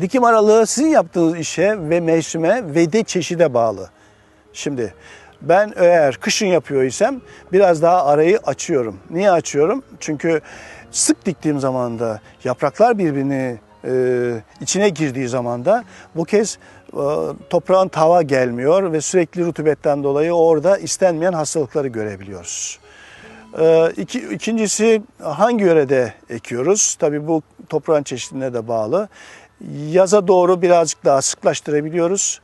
Dikim aralığı sizin yaptığınız işe ve mevsime ve de çeşide bağlı. Şimdi ben eğer kışın yapıyor isem biraz daha arayı açıyorum. Niye açıyorum? Çünkü sık diktiğim zaman da yapraklar birbirini e, içine girdiği zaman da bu kez e, toprağın tava gelmiyor ve sürekli rutubetten dolayı orada istenmeyen hastalıkları görebiliyoruz. Ee, iki, ikincisi hangi yörede ekiyoruz? Tabii bu toprağın çeşidine de bağlı. Yaza doğru birazcık daha sıklaştırabiliyoruz.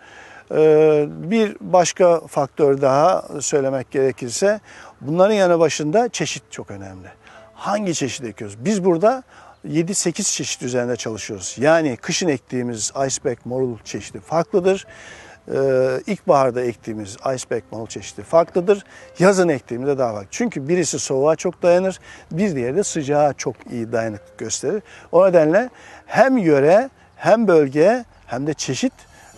Ee, bir başka faktör daha söylemek gerekirse bunların yanı başında çeşit çok önemli. Hangi çeşit ekiyoruz? Biz burada 7-8 çeşit üzerinde çalışıyoruz. Yani kışın ektiğimiz iceberg morul çeşidi farklıdır. Ee, ilkbaharda ektiğimiz iceberg marul çeşidi farklıdır. Yazın ektiğimizde daha farklı. Çünkü birisi soğuğa çok dayanır, bir diğeri de sıcağa çok iyi dayanıklık gösterir. O nedenle hem yöre hem bölge hem de çeşit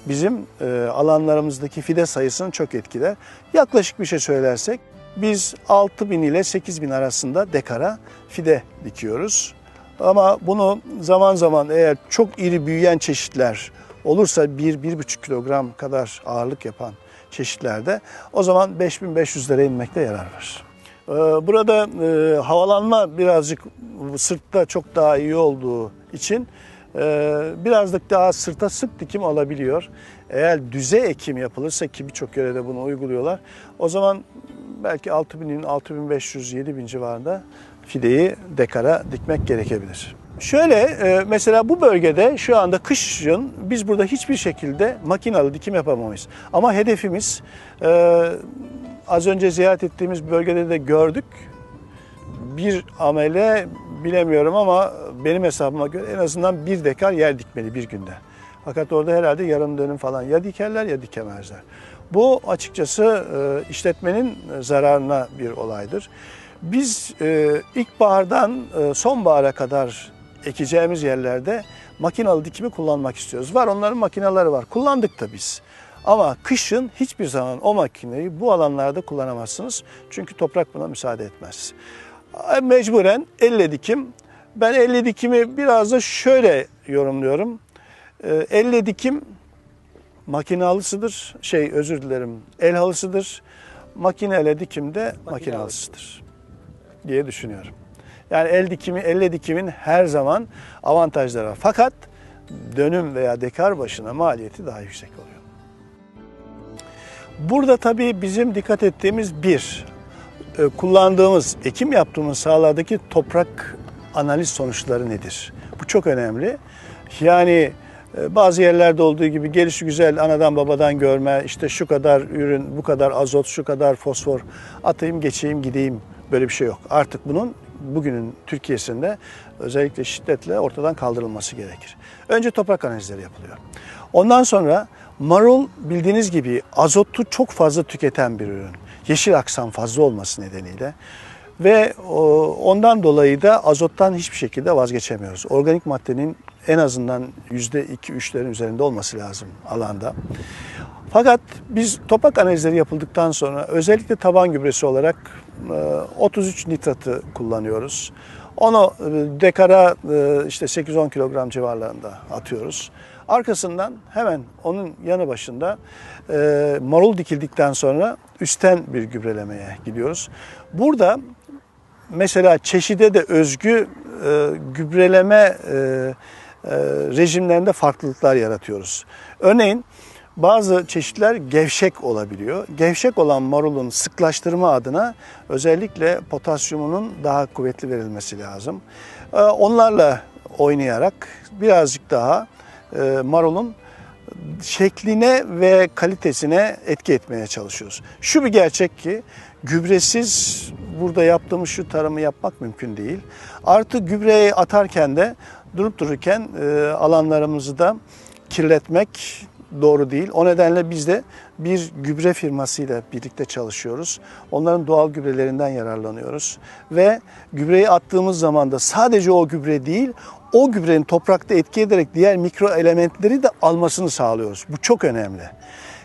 bizim e, alanlarımızdaki fide sayısını çok etkiler. Yaklaşık bir şey söylersek biz 6000 ile 8000 arasında dekara fide dikiyoruz. Ama bunu zaman zaman eğer çok iri büyüyen çeşitler olursa 1-1,5 kilogram kadar ağırlık yapan çeşitlerde o zaman 5500 lira inmekte yarar var. Ee, Burada e, havalanma birazcık sırtta çok daha iyi olduğu için e, birazcık daha sırta sık dikim alabiliyor. Eğer düze ekim yapılırsa ki birçok yörede bunu uyguluyorlar o zaman belki 6000'in 6500 7000 civarında fideyi dekara dikmek gerekebilir. Şöyle e, mesela bu bölgede şu anda kışın biz burada hiçbir şekilde makinalı dikim yapamayız. Ama hedefimiz e, az önce ziyaret ettiğimiz bölgede de gördük. Bir amele bilemiyorum ama benim hesabıma göre en azından bir dekar yer dikmeli bir günde. Fakat orada herhalde yarım dönüm falan ya dikerler ya dikemezler. Bu açıkçası e, işletmenin zararına bir olaydır. Biz e, ilkbahardan e, sonbahara kadar ekeceğimiz yerlerde makinalı dikimi kullanmak istiyoruz. Var onların makineleri var. Kullandık da biz. Ama kışın hiçbir zaman o makineyi bu alanlarda kullanamazsınız. Çünkü toprak buna müsaade etmez. Mecburen elle dikim. Ben elle dikimi biraz da şöyle yorumluyorum. Ee, Elle dikim makine halısıdır. Şey özür dilerim el halısıdır. Makineyle dikim de makine halısıdır diye düşünüyorum. Yani el dikimi, elle dikimin her zaman avantajları var. Fakat dönüm veya dekar başına maliyeti daha yüksek oluyor. Burada tabii bizim dikkat ettiğimiz bir, kullandığımız, ekim yaptığımız sahalardaki toprak analiz sonuçları nedir? Bu çok önemli. Yani e, bazı yerlerde olduğu gibi gelişi güzel anadan babadan görme, işte şu kadar ürün, bu kadar azot, şu kadar fosfor atayım geçeyim gideyim böyle bir şey yok. Artık bunun bugünün Türkiye'sinde özellikle şiddetle ortadan kaldırılması gerekir. Önce toprak analizleri yapılıyor. Ondan sonra marul bildiğiniz gibi azotu çok fazla tüketen bir ürün. Yeşil aksam fazla olması nedeniyle ve ondan dolayı da azottan hiçbir şekilde vazgeçemiyoruz. Organik maddenin en azından %2-3'lerin üzerinde olması lazım alanda. Fakat biz toprak analizleri yapıldıktan sonra özellikle taban gübresi olarak 33 e, nitratı kullanıyoruz. Onu e, dekara e, işte 8-10 kilogram civarlarında atıyoruz. Arkasından hemen onun yanı başında marul dikildikten sonra üstten bir gübrelemeye gidiyoruz. Burada mesela çeşide de özgü gübreleme rejimlerinde farklılıklar yaratıyoruz. Örneğin bazı çeşitler gevşek olabiliyor. Gevşek olan marulun sıklaştırma adına özellikle potasyumunun daha kuvvetli verilmesi lazım. Ee, onlarla oynayarak birazcık daha e, marulun şekline ve kalitesine etki etmeye çalışıyoruz. Şu bir gerçek ki gübresiz burada yaptığımız şu tarımı yapmak mümkün değil. Artı gübreyi atarken de durup dururken e, alanlarımızı da kirletmek doğru değil. O nedenle biz de bir gübre firmasıyla birlikte çalışıyoruz. Onların doğal gübrelerinden yararlanıyoruz. Ve gübreyi attığımız zaman da sadece o gübre değil, o gübrenin toprakta etki ederek diğer mikro elementleri de almasını sağlıyoruz. Bu çok önemli.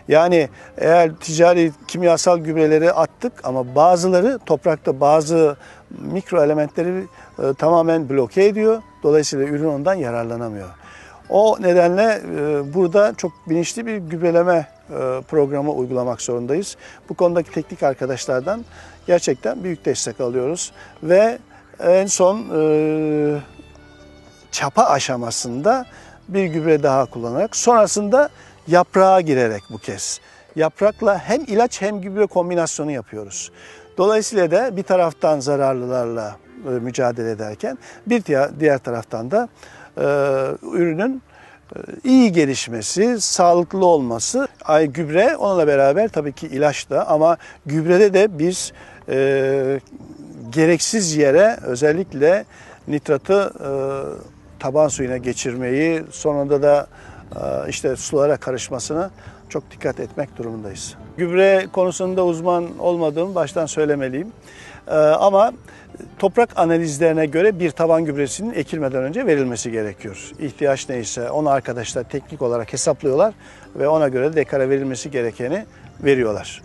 Yani eğer ticari kimyasal gübreleri attık ama bazıları toprakta bazı mikro elementleri e, tamamen bloke ediyor. Dolayısıyla ürün ondan yararlanamıyor. O nedenle e, burada çok bilinçli bir gübreleme e, programı uygulamak zorundayız. Bu konudaki teknik arkadaşlardan gerçekten büyük destek alıyoruz ve en son e, çapa aşamasında bir gübre daha kullanarak sonrasında yaprağa girerek bu kez yaprakla hem ilaç hem gübre kombinasyonu yapıyoruz. Dolayısıyla da bir taraftan zararlılarla mücadele ederken bir diğer, taraftan da ürünün e, iyi gelişmesi, sağlıklı olması, ay gübre onunla beraber tabii ki ilaç da ama gübrede de biz e, gereksiz yere özellikle nitratı e, taban suyuna geçirmeyi, sonunda da e, işte sulara karışmasına çok dikkat etmek durumundayız. Gübre konusunda uzman olmadığımı baştan söylemeliyim. E, ama toprak analizlerine göre bir taban gübresinin ekilmeden önce verilmesi gerekiyor. İhtiyaç neyse onu arkadaşlar teknik olarak hesaplıyorlar ve ona göre dekara verilmesi gerekeni veriyorlar.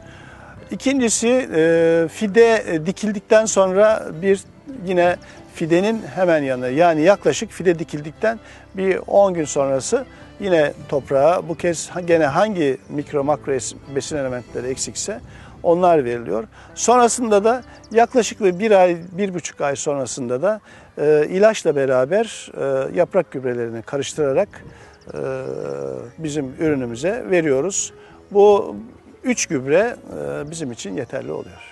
İkincisi e, fide dikildikten sonra bir yine fidenin hemen yanı yani yaklaşık fide dikildikten bir 10 gün sonrası yine toprağa bu kez gene hangi mikro makro es- besin elementleri eksikse onlar veriliyor. Sonrasında da yaklaşık bir ay, bir buçuk ay sonrasında da e, ilaçla beraber e, yaprak gübrelerini karıştırarak e, bizim ürünümüze veriyoruz. Bu üç gübre e, bizim için yeterli oluyor.